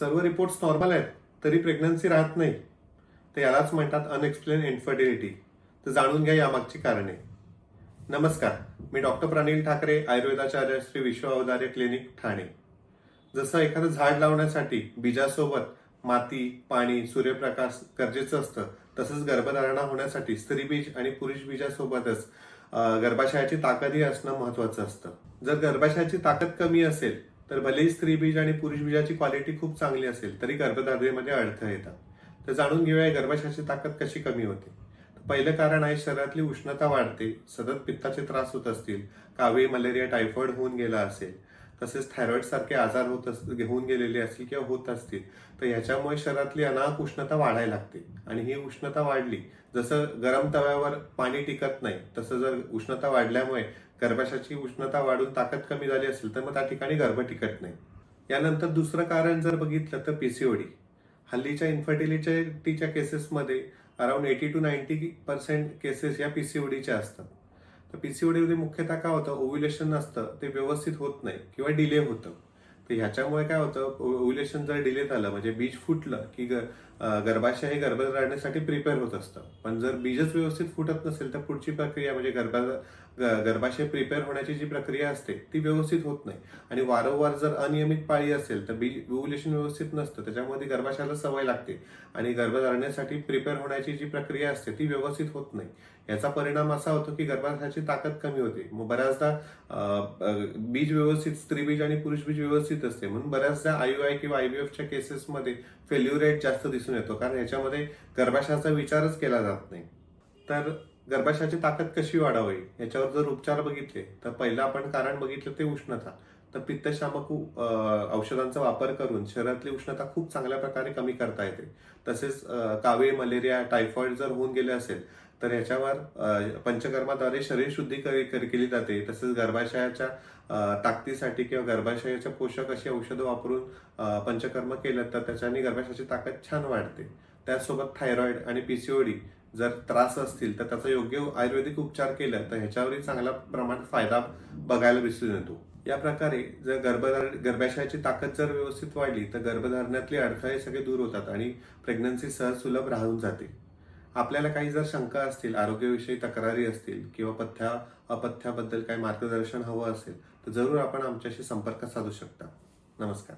सर्व reports normal आहेत तरी प्रेग्नन्सी राहत नाही. तर यालाच म्हणतात अनएक्सप्लेन इन्फर्टिलिटी तर जाणून घ्या यामागची कारणे. नमस्कार मी डॉक्टर प्रनिल ठाकरे आयुर्वेदाचार्य श्री विश्व अवधार्य क्लिनिक ठाणे. जसं एखादं झाड लावण्यासाठी बीजासोबत माती पाणी सूर्यप्रकाश गरजेचं असतं तसंच गर्भधारणा होण्यासाठी स्त्रीबीज आणि पुरुष बीजासोबतच गर्भाशयाची ताकदही असणं महत्वाचं असतं. जर गर्भाशयाची ताकद कमी असेल तर भलेही स्त्रीबीज आणि पुरुष बीजाची क्वालिटी खूप चांगली असेल तरी गर्भधारणेमध्ये अडथळे येतात. तर जाणून घेऊया गर्भाशयाची ताकद कशी कमी होते. पहिलं कारण आहे शरीरातली उष्णता वाढते सतत पित्ताचे त्रास होत असतील कावीळ मलेरिया टायफॉइड होऊन गेला असेल. तसेच थायरॉईड सारखे आजार होत अस होऊन गेलेले असतील किंवा होत असतील तर ह्याच्यामुळे शरीरातली अनाक उष्णता वाढायला लागते. आणि ही उष्णता वाढली जसं गरम तव्यावर पाणी टिकत नाही तसं जर उष्णता वाढल्यामुळे गर्भाशयाची उष्णता वाढून ताकद कमी झाली असेल तर मग त्या ठिकाणी गर्भ टिकत नाही. यानंतर दुसरं कारण जर बघितलं तर पीसीओडी हल्लीच्या इन्फर्टिलिटीच्या केसेसमध्ये around eighty two ninety percent cases या पीसीओडीच्या असतात. तर पीसीओडीमध्ये मुख्यतः काय होतं? ओव्युलेशन असतं. ते व्यवस्थित होत नाही किंवा डिले होतं. तर ह्याच्यामुळे काय होतं ओव्युलेशन जर डिले झालं म्हणजे बीज फुटलं की गर्भाशय हे गर्भधारणेसाठी प्रिपेअर होत असतं. पण जर बीजच व्यवस्थित फुटत नसेल तर पुढची प्रक्रिया म्हणजे गर्भा गर्भाशय प्रिपेअर होण्याची जी प्रक्रिया असते ती व्यवस्थित होत नाही. आणि वारंवार जर अनियमित पाळी असेल तर बीज ओव्युलेशन व्यवस्थित नसतं त्याच्यामध्ये गर्भाशयाला सवय लागते. आणि गर्भधारणेसाठी प्रिपेअर होण्याची जी प्रक्रिया असते ती व्यवस्थित होत नाही. याचा परिणाम असा होतो की गर्भाशयाची ताकद कमी होते. मग बऱ्याचदा बीज व्यवस्थित स्त्री बीज आणि पुरुष बीज व्यवस्थित असते. म्हणून बऱ्याचदा आय किंवा आयव्हीएफच्या केसेसमध्ये फेल्युअर रेट जास्त दिसून येतो. कारण याच्यामध्ये गर्भाशयाचा विचारच केला जात नाही. तर गर्भाशयाची ताकद कशी वाढावी? याच्यावर जर उपचार बघितले तर पहिलं आपण कारण बघितलं ते उष्णता. तर पित्तशामक औषधांचा वापर करून शरीरातली उष्णता खूप चांगल्या प्रकारे कमी करता येते. तसेच कावे कावीळ मलेरिया टायफॉइड जर होऊन गेले असेल तर ह्याच्यावर पंचकर्माद्वारे शरीर शुद्धी करी- केली जाते. तसेच गर्भाशयाच्या ताकदीसाठी किंवा गर्भाशयाच्या पोषक अशी औषधं वापरून पंचकर्म केलं तर त्याच्याने गर्भाशयाची ताकद छान वाढते. त्याचसोबत थायरॉइड आणि पीसीओडी जर त्रास असतील तर त्याचा योग्य आयुर्वेदिक उपचार केला तर ह्याच्यावरही चांगला प्रमाणात फायदा बघायला दिसून येतो. या प्रकारे जर गर्भधार गर्भाशयाची ताकद जर व्यवस्थित वाढली तर गर्भधारणातले अडथळे सगळे दूर होतात आणि प्रेग्नन्सी सहज सुलभ राहून जाते. आपल्याला काही जर शंका असतील आरोग्याविषयी तक्रारी असतील किंवा पथ्या अपथ्याबद्दल काही मार्गदर्शन हवं असेल तर जरूर आपण आमच्याशी संपर्क साधू शकता. नमस्कार.